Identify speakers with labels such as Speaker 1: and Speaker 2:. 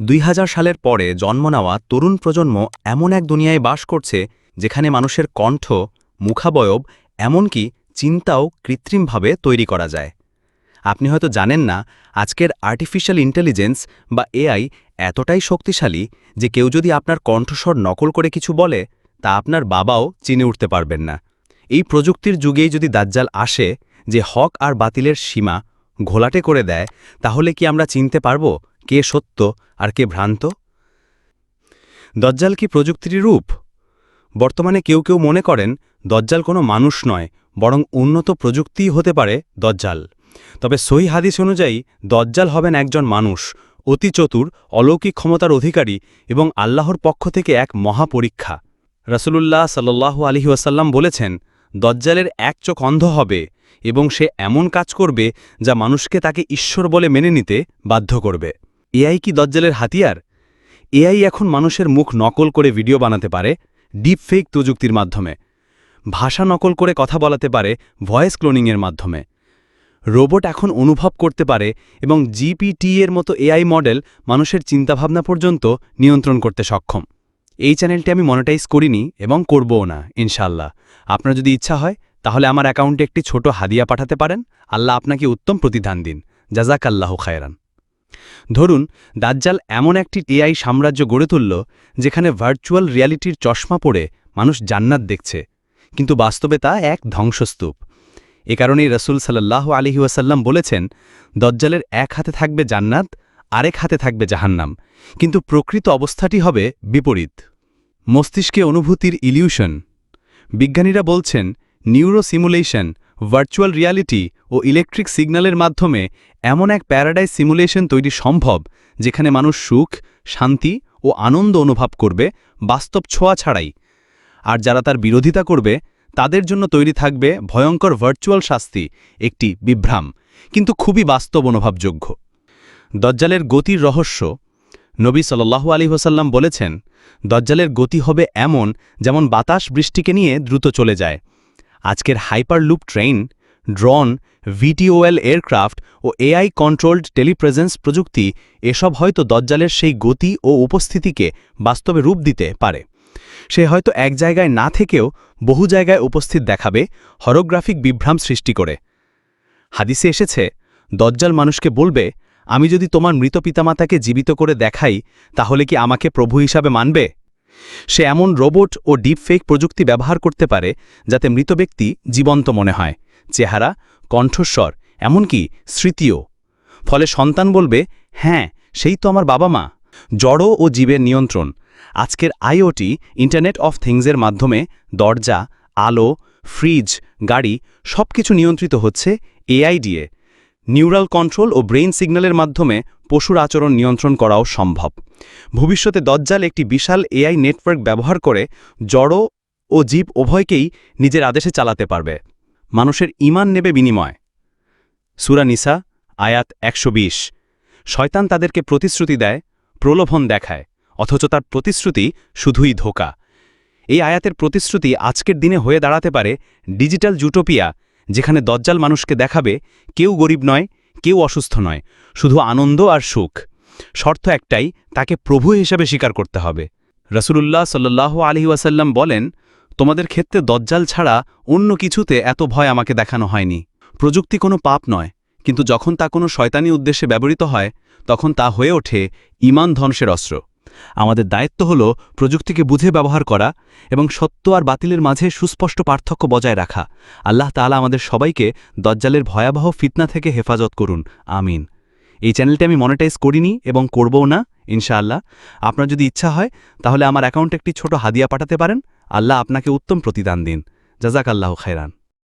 Speaker 1: দুই হাজার সালের পরে জন্ম নেওয়া তরুণ প্রজন্ম এমন এক দুনিয়ায় বাস করছে যেখানে মানুষের কণ্ঠ, মুখাবয়ব, এমনকি চিন্তাও কৃত্রিমভাবে তৈরি করা যায়। আপনি হয়তো জানেন না, আজকের আর্টিফিশিয়াল ইন্টেলিজেন্স বা এআই এতটাই শক্তিশালী যে কেউ যদি আপনার কণ্ঠস্বর নকল করে কিছু বলে, তা আপনার বাবাও চিনে উঠতে পারবেন না। এই প্রযুক্তির যুগেই যদি দাজ্জাল আসে যে হক আর বাতিলের সীমা ঘোলাটে করে দেয়, তাহলে কি আমরা চিনতে পারব কে সত্য আর কে ভ্রান্ত? দজ্জাল কি প্রযুক্তির রূপ? বর্তমানে কেউ কেউ মনে করেন, দজ্জাল কোনো মানুষ নয়, বরং উন্নত প্রযুক্তিই হতে পারে দজ্জাল। তবে সহি হাদিস অনুযায়ী, দজ্জাল হবেন একজন মানুষ, অতি চতুর, অলৌকিক ক্ষমতার অধিকারী এবং আল্লাহর পক্ষ থেকে এক মহাপরীক্ষা। রসুলুল্লাহ সাল্লু আলহি ওয়াসাল্লাম বলেছেন, দজ্জালের এক চোখ অন্ধ হবে এবং সে এমন কাজ করবে যা মানুষকে তাকে ঈশ্বর বলে মেনে নিতে বাধ্য করবে। এআই কি দজ্জালের হাতিয়ার? এআই এখন মানুষের মুখ নকল করে ভিডিও বানাতে পারে ডিপ ফেক প্রযুক্তির মাধ্যমে। ভাষা নকল করে কথা বলাতে পারে, ভয়েস ক্লোনিংয়ের মাধ্যমে। রোবট এখন অনুভব করতে পারে এবং জিপিটি এর মতো এআই মডেল মানুষের চিন্তাভাবনা পর্যন্ত নিয়ন্ত্রণ করতে সক্ষম। এই চ্যানেলটি আমি মনিটাইজ করিনি এবং করবও না ইনশাল্লাহ আপনার যদি ইচ্ছা হয় তাহলে আমার অ্যাকাউন্টে একটি ছোট হাদিয়া পাঠাতে পারেন। আল্লাহ আপনাকে উত্তম প্রতিদান দিন। জাজাক আল্লাহ খায়রান। ধরুন, দাজ্জাল এমন একটি এআই সাম্রাজ্য গড়ে তুলল, যেখানে ভার্চুয়াল রিয়ালিটির চশমা পড়ে মানুষ জান্নাত দেখছে। কিন্তু বাস্তবে তা এক ধ্বংসস্তূপ। এ কারণেই রসুল সাল্লাহ ওয়াসাল্লাম বলেছেন, দজ্জালের এক হাতে থাকবে জান্নাত, আরেক হাতে থাকবে জাহান্নাম। কিন্তু প্রকৃত অবস্থাটি হবে বিপরীত। মস্তিষ্কে অনুভূতির ইলিউশন। বিজ্ঞানীরা বলছেন নিউরো সিমুলেশন ভার্চুয়াল রিয়ালিটি ও ইলেকট্রিক সিগন্যালের মাধ্যমে এমন এক প্যারাডাইজ সিমুলেশন তৈরি সম্ভব, যেখানে মানুষ সুখ, শান্তি ও আনন্দ অনুভব করবে বাস্তব ছোঁয়া ছাড়াই। আর যারা তার বিরোধিতা করবে, তাদের জন্য তৈরি থাকবে ভয়ঙ্কর ভার্চুয়াল শাস্তি, একটি বিভ্রাম, কিন্তু খুবই বাস্তব অনুভবযোগ্য। দজ্জালের গতির রহস্য, নবী সাল্লাহু আলী হোসাল্লাম বলেছেন, দজ্জালের গতি হবে এমন যেমন বাতাস বৃষ্টিকে নিয়ে দ্রুত চলে যায় আজকের hyperloop train drone, VTOL aircraft ও এআই কন্ট্রোলড টেলিপ্রেজেন্স প্রযুক্তি এসব হয়তো দজ্জালের সেই গতি ও উপস্থিতিকে বাস্তবে রূপ দিতে পারে। সে হয়তো এক জায়গায় না থেকেও বহু জায়গায় উপস্থিত দেখাবে, হরোগ্রাফিক বিভ্রাম সৃষ্টি করে। হাদিসে এসেছে, দজ্জাল মানুষকে বলবে, আমি যদি তোমার মৃত পিতামাতাকে জীবিত করে দেখাই, তাহলে কি আমাকে প্রভু হিসাবে মানবে সে এমন রোবট ও ডিপফেক প্রযুক্তি ব্যবহার করতে পারে যাতে মৃত ব্যক্তি জীবন্ত মনে হয়। চেহারা, কণ্ঠস্বর, এমনকি স্মৃতিও। ফলে সন্তান বলবে হ্যাঁ সেই তো আমার বাবা মা। জড়ো ও জীবের নিয়ন্ত্রণ। আজকের আইওটি, ইন্টারনেট অফ থিংসের মাধ্যমে দরজা, আলো, ফ্রিজ, গাড়ি সব কিছু নিয়ন্ত্রিত হচ্ছে এআই দিয়ে। নিউরাল কন্ট্রোল ও ব্রেইন সিগন্যালের মাধ্যমে পশুর আচরণ নিয়ন্ত্রণ করাও সম্ভব। ভবিষ্যতে দজ্জাল একটি বিশাল এআই নেটওয়ার্ক ব্যবহার করে জড়ো ও জীব উভয়কেই নিজের আদেশে চালাতে পারবে। মানুষের ইমান নেবে বিনিময়। সুরা নিসা, আয়াত একশো বিশ। শয়তান তাদেরকে প্রতিশ্রুতি দেয়, প্রলোভন দেখায়, অথচ তার প্রতিশ্রুতি শুধুই ধোকা। এই আয়াতের প্রতিশ্রুতি আজকের দিনে হয়ে দাঁড়াতে পারে ডিজিটাল জুটোপিয়া যেখানে দজ্জাল মানুষকে দেখাবে, কেউ গরিব নয়, কেউ অসুস্থ নয়, শুধু আনন্দ আর সুখ। শর্ত একটাই, তাকে প্রভু হিসেবে স্বীকার করতে হবে। রসুলুল্লাহ সাল্লাহ আলহি ওয়াসাল্লাম বলেন, তোমাদের ক্ষেত্রে দজ্জাল ছাড়া অন্য কিছুতে এত ভয় আমাকে দেখানো হয়নি। প্রযুক্তি কোনো পাপ নয়, কিন্তু যখন তা কোনো শয়তানি উদ্দেশ্যে ব্যবহৃত হয়, তখন তা হয়ে ওঠে ইমান ধ্বংসের অস্ত্র। আমাদের দায়িত্ব হল প্রযুক্তিকে বুঝে ব্যবহার করা এবং সত্য আর বাতিলের মাঝে সুস্পষ্ট পার্থক্য বজায় রাখা। আল্লাহ তালা আমাদের সবাইকে দজ্জালের ভয়াবহ ফিতনা থেকে হেফাজত করুন। আমিন। এই চ্যানেলটি আমি মনিটাইজ করিনি এবং করবও না, ইনশাআল্লাহ। আপনার যদি ইচ্ছা হয়, তাহলে আমার অ্যাকাউন্টে একটি ছোট হাদিয়া পাঠাতে পারেন। আল্লাহ আপনাকে উত্তম প্রতিদান দিন। জাজাক আল্লাহ খায়রান।